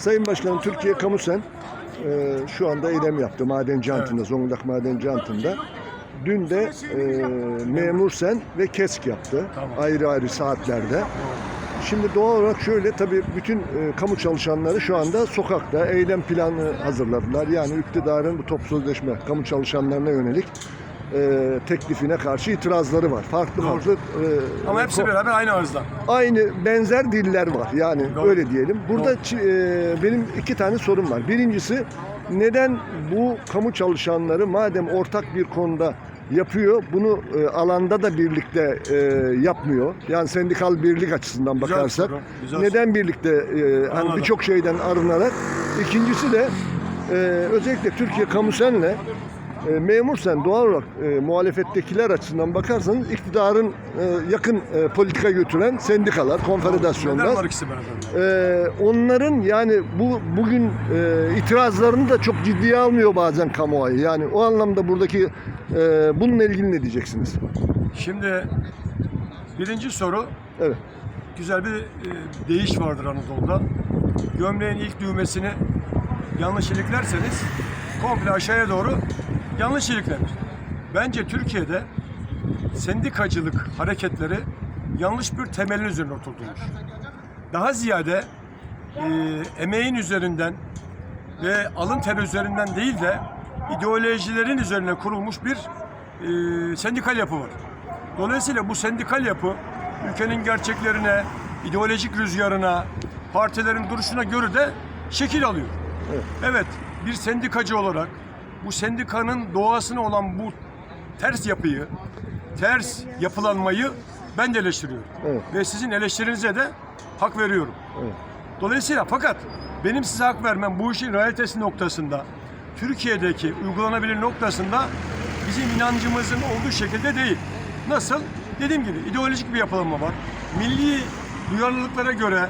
Sayın Başkanım Türkiye Kamusen e, şu anda eylem yaptı madenci antında, Zonguldak madenci antında. Dün de e, memur sen ve kesk yaptı Tamam. ayrı ayrı saatlerde. Şimdi doğal olarak şöyle tabii bütün e, kamu çalışanları şu anda sokakta eylem planı hazırladılar. Yani iktidarın bu top sözleşme kamu çalışanlarına yönelik e, teklifine karşı itirazları var. Farklı Doğru. farklı e, Ama hepsi beraber aynı ağızdan. aynı benzer diller var. Yani Doğru. öyle diyelim. Burada e, benim iki tane sorum var. Birincisi neden bu kamu çalışanları madem ortak bir konuda yapıyor, bunu e, alanda da birlikte e, yapmıyor. Yani sendikal birlik açısından Güzel bakarsak soru, güzel neden birlikte e, hani birçok şeyden arınarak. İkincisi de e, özellikle Türkiye kamusenle e, memursen doğal olarak e, muhalefettekiler açısından bakarsanız iktidarın e, yakın e, politika götüren sendikalar, konfederasyonlar. e, onların yani bu bugün e, itirazlarını da çok ciddiye almıyor bazen kamuoyu. Yani o anlamda buradaki e, bununla ilgili ne diyeceksiniz? Şimdi birinci soru Evet. güzel bir e, deyiş vardır Anadolu'da. Gömleğin ilk düğmesini yanlış iliklerseniz komple aşağıya doğru yanlış iliklenir. Bence Türkiye'de sendikacılık hareketleri yanlış bir temelin üzerine oturtulmuş. Daha ziyade e, emeğin üzerinden ve alın teri üzerinden değil de ideolojilerin üzerine kurulmuş bir e, sendikal yapı var. Dolayısıyla bu sendikal yapı ülkenin gerçeklerine, ideolojik rüzgarına, partilerin duruşuna göre de şekil alıyor. Evet. Evet, bir sendikacı olarak bu sendikanın doğasına olan bu ters yapıyı, ters yapılanmayı ben de eleştiriyorum. Evet. Ve sizin eleştirinize de hak veriyorum. Evet. Dolayısıyla fakat benim size hak vermem bu işin realitesi noktasında, Türkiye'deki uygulanabilir noktasında bizim inancımızın olduğu şekilde değil. Nasıl? Dediğim gibi ideolojik bir yapılanma var. Milli duyarlılıklara göre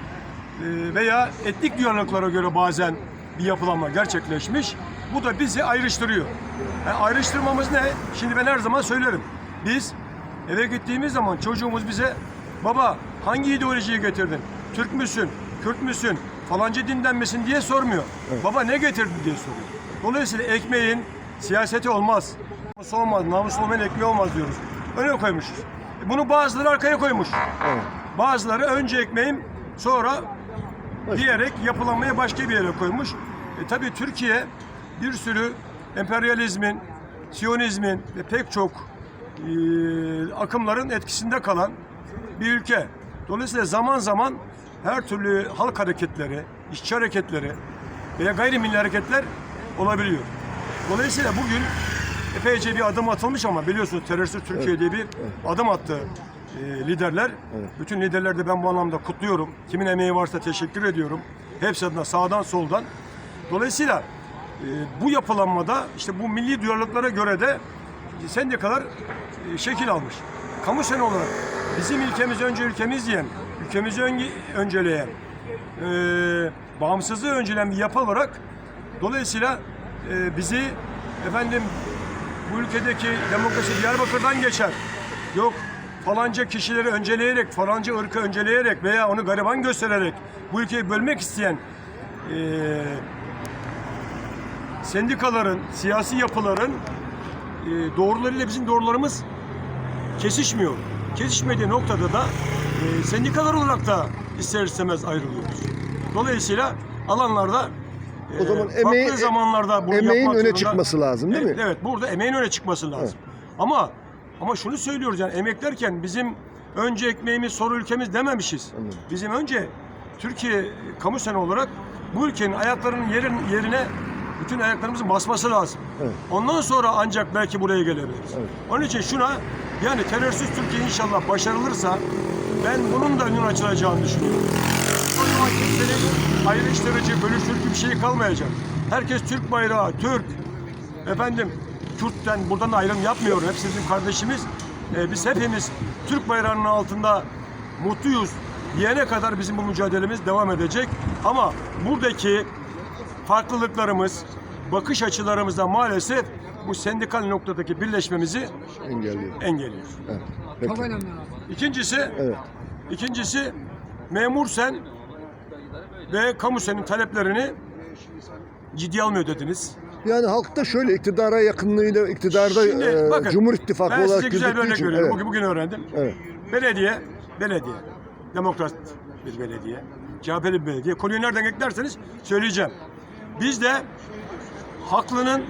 e, veya etnik duyarlılıklara göre bazen bir yapılanma gerçekleşmiş. Bu da bizi ayrıştırıyor. Yani ayrıştırmamız ne? Şimdi ben her zaman söylerim. Biz eve gittiğimiz zaman çocuğumuz bize baba hangi ideolojiyi getirdin? Türk müsün? Kürt müsün? Falancı dinden misin diye sormuyor. Baba ne getirdin diye soruyor. Dolayısıyla ekmeğin siyaseti olmaz. Namus olmaz, namus olmayan ekmeği olmaz diyoruz. Öne koymuşuz. E Bunu bazıları arkaya koymuş. Evet. Bazıları önce ekmeğim sonra diyerek yapılanmaya başka bir yere koymuş. E, tabii Türkiye bir sürü emperyalizmin, siyonizmin ve pek çok e, akımların etkisinde kalan bir ülke. Dolayısıyla zaman zaman her türlü halk hareketleri, işçi hareketleri veya gayrimilli hareketler olabiliyor. Dolayısıyla bugün epeyce bir adım atılmış ama biliyorsunuz terörsüz Türkiye diye bir adım attı e, liderler. Bütün liderleri de ben bu anlamda kutluyorum. Kimin emeği varsa teşekkür ediyorum. Hepsi adına sağdan soldan. Dolayısıyla bu yapılanmada işte bu milli duyarlılıklara göre de sendikalar e, şekil almış. Kamu seni olarak bizim ülkemizi önce ülkemiz diyen, ülkemizi önce, önceleyen, e, bağımsızlığı önceleyen bir yapı olarak dolayısıyla e, bizi efendim bu ülkedeki demokrasi Diyarbakır'dan geçer. Yok falanca kişileri önceleyerek, falanca ırkı önceleyerek veya onu gariban göstererek bu ülkeyi bölmek isteyen e, sendikaların, siyasi yapıların e, doğrularıyla bizim doğrularımız kesişmiyor. Kesişmediği noktada da e, sendikalar olarak da ister istemez ayrılıyoruz. Dolayısıyla alanlarda O zaman e, emeği- farklı zamanlarda bunu emeğin öne zorunda- çıkması lazım, değil evet, mi? Evet, burada emeğin öne çıkması lazım. Ama ama şunu söylüyoruz yani emek derken bizim önce ekmeğimiz soru ülkemiz dememişiz. Anladım. Bizim önce Türkiye kamu sene olarak bu ülkenin ayaklarının yerin, yerine bütün ayaklarımızın basması lazım. Evet. Ondan sonra ancak belki buraya gelebiliriz. Evet. Onun için şuna yani terörsüz Türkiye inşallah başarılırsa ben bunun da önünün açılacağını düşünüyorum. O zaman kimsenin ayrıştırıcı, bölüştürücü bir şey kalmayacak. Herkes Türk bayrağı, Türk. Efendim Kürt'ten buradan da ayrım yapmıyorum. Hepsi bizim kardeşimiz. Ee, biz hepimiz Türk bayrağının altında mutluyuz diyene kadar bizim bu mücadelemiz devam edecek. Ama buradaki farklılıklarımız, bakış açılarımızda maalesef bu sendikal noktadaki birleşmemizi Engelliyor. engelliyor. Evet. Peki. İkincisi, Evet. ikincisi memur sen ve kamu senin taleplerini ciddiye almıyor dediniz. Yani halkta şöyle iktidara yakınlığıyla iktidarda Şimdi e, bakın, Cumhur İttifakı ben size olarak güzel bir gözüktüğü örnek için. veriyorum. Evet, Bugün, bugün öğrendim. evet. Belediye, belediye, demokrat bir belediye, CHP'li bir belediye. Konuyu nereden eklerseniz söyleyeceğim. Bizde haklının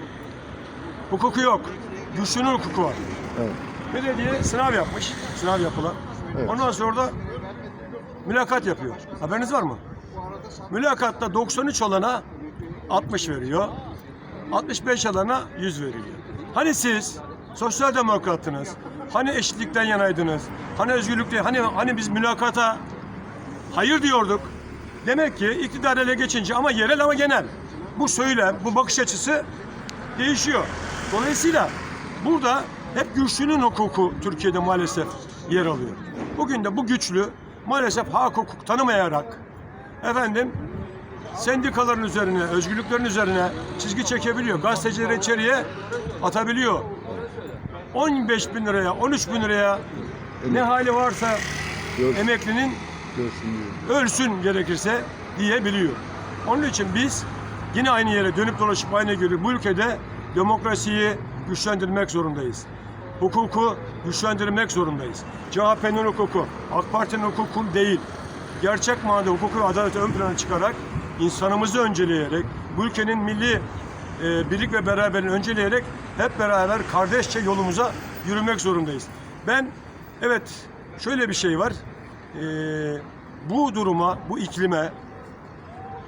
hukuku yok, güçlünün hukuku var. Evet. Belediye sınav yapmış, sınav yapılan. Evet. Ondan sonra da mülakat yapıyor. Haberiniz var mı? Mülakatta 93 olana 60 veriyor. 65 alana 100 veriyor. Hani siz sosyal demokrattınız? Hani eşitlikten yanaydınız? Hani özgürlükte? Hani hani biz mülakata hayır diyorduk. Demek ki iktidar ele geçince ama yerel ama genel. Bu söylem, bu bakış açısı değişiyor. Dolayısıyla burada hep güçlünün hukuku Türkiye'de maalesef yer alıyor. Bugün de bu güçlü maalesef hak hukuk tanımayarak efendim sendikaların üzerine, özgürlüklerin üzerine çizgi çekebiliyor. Gazetecileri içeriye atabiliyor. 15 bin liraya, 13 bin liraya ne hali varsa Görsün, emeklinin görsün ölsün gerekirse diyebiliyor. Onun için biz yine aynı yere dönüp dolaşıp aynı göre bu ülkede demokrasiyi güçlendirmek zorundayız. Hukuku güçlendirmek zorundayız. CHP'nin hukuku, AK Parti'nin hukuku değil. Gerçek manada hukuku ve adaleti ön plana çıkarak insanımızı önceleyerek, bu ülkenin milli e, birlik ve beraberliğini önceleyerek hep beraber kardeşçe yolumuza yürümek zorundayız. Ben evet şöyle bir şey var. E, bu duruma, bu iklime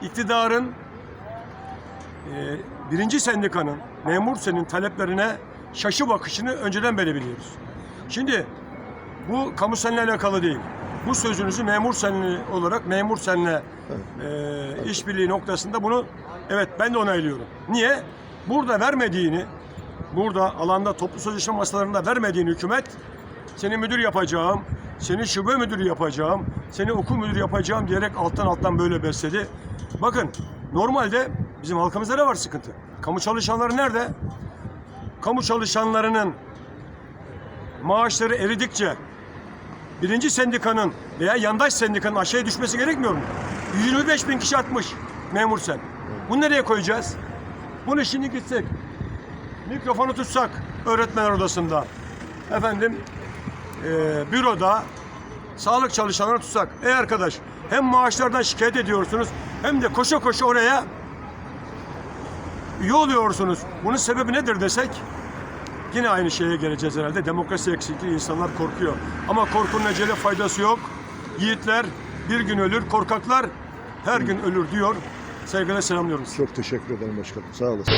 iktidarın e, birinci sendikanın, memur senin taleplerine şaşı bakışını önceden beri biliyoruz. Şimdi bu kamu seninle alakalı değil. Bu sözünüzü memur senli olarak memur senle e, işbirliği noktasında bunu evet ben de onaylıyorum. Niye? Burada vermediğini, burada alanda toplu sözleşme masalarında vermediğini hükümet seni müdür yapacağım, seni şube müdürü yapacağım, seni okul müdürü yapacağım diyerek alttan alttan böyle besledi. Bakın normalde bizim halkımızda da var sıkıntı. Kamu çalışanları nerede? Kamu çalışanlarının maaşları eridikçe birinci sendikanın veya yandaş sendikanın aşağıya düşmesi gerekmiyor mu? 125 bin kişi atmış memur sen. Bunu nereye koyacağız? Bunu şimdi gitsek, mikrofonu tutsak öğretmenler odasında, efendim e, büroda sağlık çalışanları tutsak. Ey arkadaş hem maaşlardan şikayet ediyorsunuz hem de koşa koşa oraya üye oluyorsunuz. Bunun sebebi nedir desek yine aynı şeye geleceğiz herhalde. Demokrasi eksikliği insanlar korkuyor. Ama korkunun ecele faydası yok. Yiğitler bir gün ölür, korkaklar her gün ölür diyor. Sevgiyle selamlıyorum. Çok teşekkür ederim başkanım. Sağ olasın.